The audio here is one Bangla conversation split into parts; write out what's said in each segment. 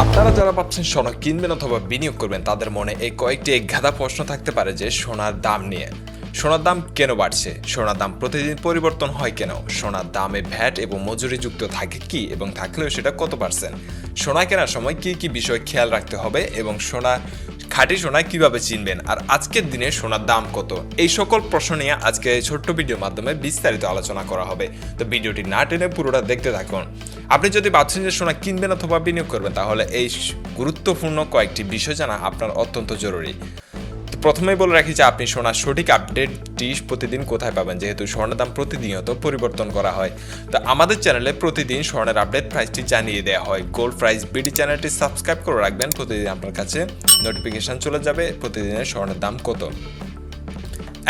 আপনারা যারা ভাবছেন সোনা কিনবেন অথবা বিনিয়োগ করবেন, তাদের মনে এই কয়েকটি গাধা প্রশ্ন থাকতে পারে যে সোনার দাম নিয়ে। সোনার দাম কেন বাড়ছে? সোনার দাম প্রতিদিন পরিবর্তন হয় কেন? সোনার দামে ভ্যাট এবং মজুরি যুক্ত থাকে কি এবং থাকলেও সেটা কত পার্সেন্ট? সোনা কেনার সময় কি কি বিষয় খেয়াল রাখতে হবে এবং সোনা খাঁটি সোনা কীভাবে চিনবেন? আর আজকের দিনে সোনার দাম কত? এই সকল প্রশ্ন নিয়ে আজকে এই ছোট্ট ভিডিওর মাধ্যমে বিস্তারিত আলোচনা করা হবে। তো ভিডিওটি না টেনে পুরোটা দেখতে থাকুন। আপনি যদি ভাবছেন যে সোনা কিনবেন অথবা বিনিয়োগ করবেন, তাহলে এই গুরুত্বপূর্ণ কয়েকটি বিষয় জানা আপনার অত্যন্ত জরুরি। তো প্রথমেই বলে রাখি যে আপনি সোনার সঠিক আপডেটটি প্রতিদিন কোথায় পাবেন, যেহেতু স্বর্ণের দাম প্রতিনিয়ত পরিবর্তন করা হয়। তো আমাদের চ্যানেলে প্রতিদিন স্বর্ণের আপডেট প্রাইসটি জানিয়ে দেওয়া হয়। গোল্ড প্রাইস বিডি চ্যানেলটি সাবস্ক্রাইব করে রাখবেন, প্রতিদিন আপনার কাছে নোটিফিকেশান চলে যাবে প্রতিদিনের স্বর্ণের দাম কত।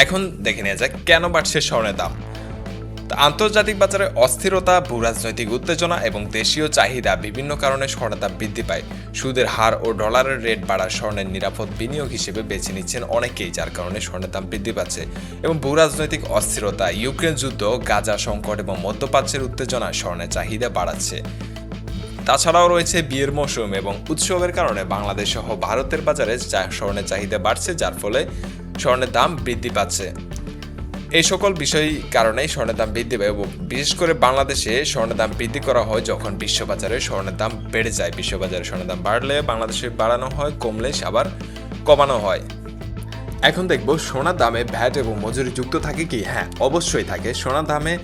এখন দেখে নেওয়া যাক কেন বাড়ছে স্বর্ণের দাম। আন্তর্জাতিক বাজারে অস্থিরতা, ভূরাজনৈতিক উত্তেজনা এবং দেশীয় চাহিদা বিভিন্ন কারণে স্বর্ণের দাম বৃদ্ধি পায়। সুদের হার ও ডলারের রেট বাড়া স্বর্ণের নিরাপদ বিনিয়োগ হিসেবে বেছে নিচ্ছেন অনেকেই, যার কারণে স্বর্ণের দাম বৃদ্ধি পাচ্ছে। এবং ভূরাজনৈতিক অস্থিরতা, ইউক্রেন যুদ্ধ, গাজা সংকট এবং মধ্যপ্রাচ্যের উত্তেজনা স্বর্ণের চাহিদা বাড়াচ্ছে। তাছাড়াও রয়েছে বিয়ের মৌসুম এবং উৎসবের কারণে বাংলাদেশ সহ ভারতের বাজারে স্বর্ণের চাহিদা বাড়ছে, যার ফলে স্বর্ণের দাম বৃদ্ধি পাচ্ছে। এই সকল বিষয় কারণেই স্বর্ণের দাম বৃদ্ধি পায় এবং বিশেষ করে বাংলাদেশে স্বর্ণের দাম বৃদ্ধি করা হয় যখন বিশ্ববাজারে স্বর্ণের দাম বেড়ে যায়। বিশ্ববাজারে স্বর্ণের দাম বাড়লে বাংলাদেশে বাড়ানো হয়, কমলে আবার কমানো হয়। এখন দেখব সোনার দামে ভ্যাট এবং মজুরি যুক্ত থাকে কি? হ্যাঁ অবশ্যই থাকে। সোনার দামে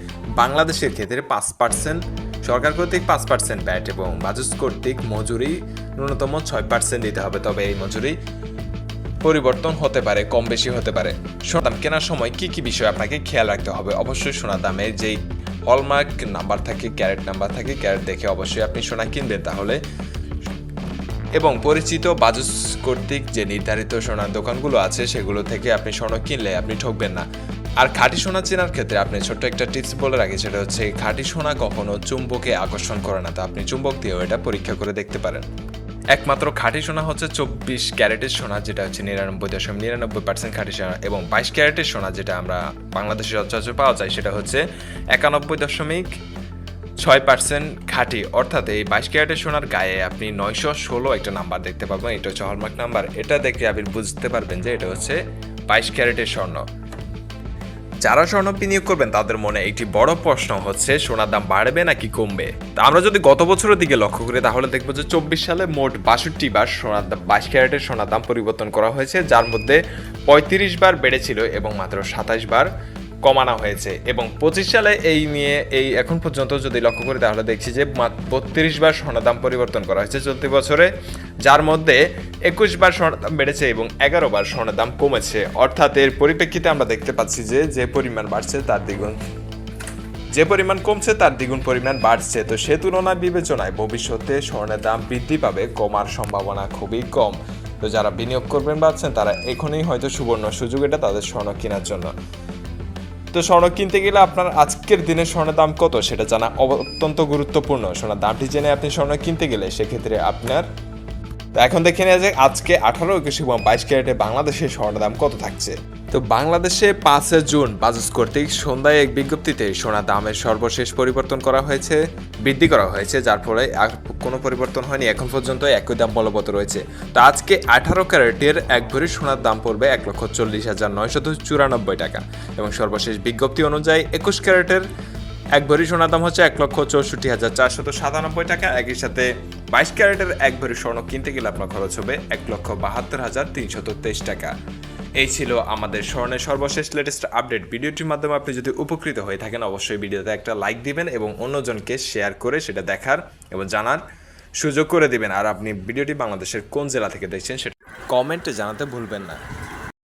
বাংলাদেশের ক্ষেত্রে পাঁচ পার্সেন্ট সরকার কর্তৃক পাঁচ পার্সেন্ট ভ্যাট এবং বাজুস কর্তৃক মজুরি ন্যূনতম ছয় পার্সেন্ট দিতে হবে। তবে এই মজুরি পরিবর্তন হতে পারে কম বেশি হতে পারে। সোনার কেনার সময় কি কি বিষয় আপনাকে খেয়াল রাখতে হবে? অবশ্যই সোনার দামে যেই হলমার্ক নাম্বার থাকে ক্যারেট নাম্বার থাকে ক্যারেট দেখে অবশ্যই আপনি সোনা কিনবেন তাহলে। এবং পরিচিত বাজুস কর্তৃক যে নির্ধারিত সোনার দোকানগুলো আছে, সেগুলো থেকে আপনি স্বর্ণ কিনলে আপনি ঠকবেন না। আর খাঁটি সোনা চেনার ক্ষেত্রে আপনি ছোট্ট একটা টিপস বলে রাখি, সেটা হচ্ছে খাঁটি সোনা কখনো চুম্বকে আকর্ষণ করে না। তো আপনি চুম্বক দিয়েও এটা পরীক্ষা করে দেখতে পারেন। একমাত্র খাঁটি সোনা হচ্ছে চব্বিশ ক্যারেটের সোনা, যেটা হচ্ছে নিরানব্বই দশমিক নিরানব্বই পার্সেন্ট খাঁটি সোনা, এবং বাইশ ক্যারেটের সোনা যেটা আমরা বাংলাদেশে সচরাচর পাওয়া যায়, সেটা হচ্ছে একানব্বই দশমিক ছয় পার্সেন্ট খাঁটি। অর্থাৎ এই বাইশ ক্যারেটের সোনার গায়ে আপনি নয়শো ষোলো একটা নাম্বার দেখতে পাবেন এটা হচ্ছে হলমার্ক নাম্বার এটা দেখে আপনি বুঝতে পারবেন যে এটা হচ্ছে বাইশ ক্যারেটের স্বর্ণ। যারা স্বর্ণ বিনিয়োগ করবেন, তাদের মনে একটি বড় প্রশ্ন হচ্ছে, সোনার দাম বাড়বে নাকি কমবে? তা আমরা যদি গত বছরের দিকে লক্ষ্য করি, তাহলে দেখব যে চব্বিশ সালে মোট বাষট্টি বার সোনার দাম, বাইশ ক্যারেটের সোনার দাম পরিবর্তন করা হয়েছে, যার মধ্যে পঁয়ত্রিশ বার বেড়েছিল এবং মাত্র সাতাশ বার কমানো হয়েছে। এবং পঁচিশ সালে এই নিয়ে এই এখন পর্যন্ত যদি লক্ষ্য করি, তাহলে দেখছি যে বত্রিশ বার সোনার দাম পরিবর্তন করা হয়েছে চলতি বছরে, যার মধ্যে একুশ বার সোনার দাম বেড়েছে এবং এগারো বার সোনার দাম কমেছে। অর্থাৎ এর পরিপ্রেক্ষিতে আমরা দেখতে পাচ্ছি যে যে পরিমাণ বাড়ছে তার দ্বিগুণ, যে পরিমাণ কমছে তার দ্বিগুণ পরিমাণ বাড়ছে। তো সে তুলনায় বিবেচনায় ভবিষ্যতে স্বর্ণের দাম বৃদ্ধি পাবে, কমার সম্ভাবনা খুবই কম। তো যারা বিনিয়োগ করবেন ভাবছেন, তারা এখনই হয়তো সুবর্ণ সুযোগ এটা তাদের স্বর্ণ কেনার জন্য। তো স্বর্ণ কিনতে গেলে আপনার আজকের দিনে স্বর্ণের দাম কত? সেটা জানা অত্যন্ত গুরুত্বপূর্ণ। সোনার দামটি জেনে আপনি স্বর্ণ কিনতে গেলে সেক্ষেত্রে আপনার তো এখন দেখে নেওয়া যাক, আজকে আঠারো একুশ এবং বাইশ ক্যারেটে বাংলাদেশের স্বর্ণের দাম কত থাকছে। তো বাংলাদেশে পাঁচে জুন বাজাজ কর্তৃক সন্ধ্যায় এক বিজ্ঞপ্তিতে সোনার দামের সর্বশেষ পরিবর্তন করা হয়েছে, বৃদ্ধি করা হয়েছে, যার ফলে আর কোনো পরিবর্তন হয়নি। এখন পর্যন্ত একই দাম বলবৎ রয়েছে। তো আজকে আঠারো ক্যারেটের এক ভরি সোনার দাম পড়বে এক লক্ষ চল্লিশ হাজার নয়শত চুরানব্বই টাকা। এবং সর্বশেষ বিজ্ঞপ্তি অনুযায়ী একুশ ক্যারেটের এক ভরি সোনার দাম হচ্ছে এক লক্ষ চৌষট্টি হাজার চারশত সাতানব্বই টাকা। একই সাথে বাইশ ক্যারেটের এক ভরি স্বর্ণ কিনতে গেলে আপনার খরচ হবে এক লক্ষ বাহাত্তর হাজার তিনশত তেইশ টাকা। এই ছিল আমাদের স্মরণের সর্বশেষ লেটেস্ট আপডেট ভিডিওটির মাধ্যমে আপনি যদি উপকৃত হয়ে থাকেন, অবশ্যই ভিডিওতে একটা লাইক দিবেন এবং অন্যজনকে শেয়ার করে সেটা দেখার এবং জানার সুযোগ করে দিবেন। আর আপনি ভিডিওটি বাংলাদেশের কোন জেলা থেকে দেখছেন সেটা কমেন্টে জানাতে ভুলবেন না।